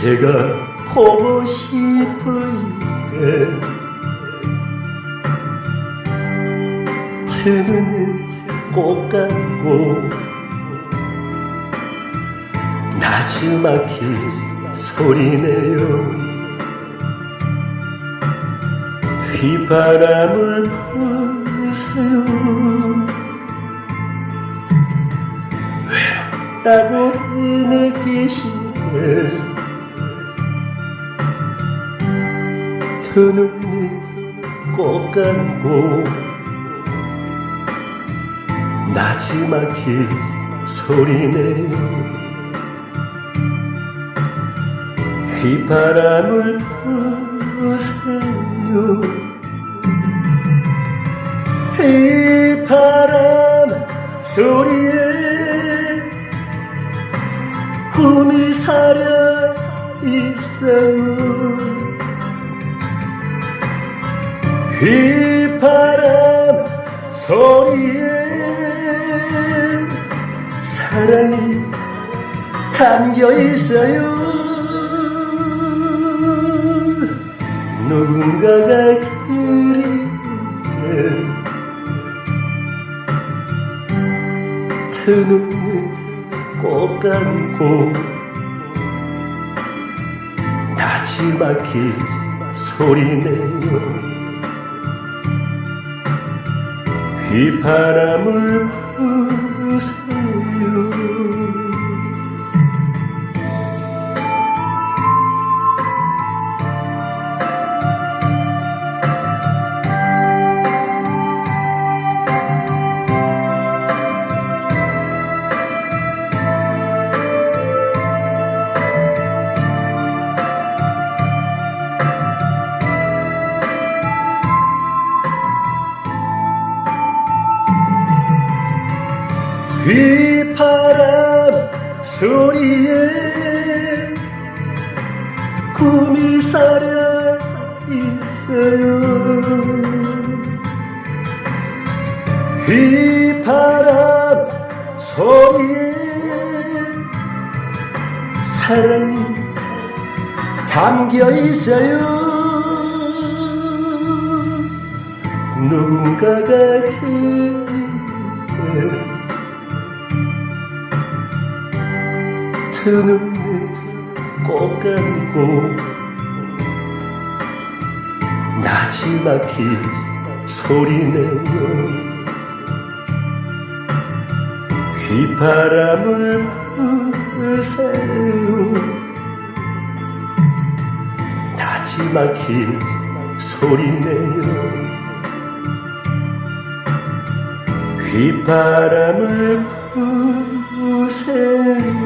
제가 보고 싶을 때 트는 꽃 같고 나지막히 소리내요. 휘바람을 부세요. 외롭다고 해내기시네 드는 꽃 같고 나지막히 소리내요 휘바람을 부세요. 휘바람 소리에 꿈이 사려 있어요 휘바람 소리에 사랑이 담겨 있어요. 누군가가 그리게 트는 꽃 감고 나지막히 소리내요 휘바람을 휘바람 소리에 꿈이 사려 있어요. 휘바람 소리에 사랑이 담겨 있어요. 누군가가 그대 트는 꽃 감고 나지막히 소리내요 휘바람을 부세요. 나지막히 소리내요 휘바람을 부세요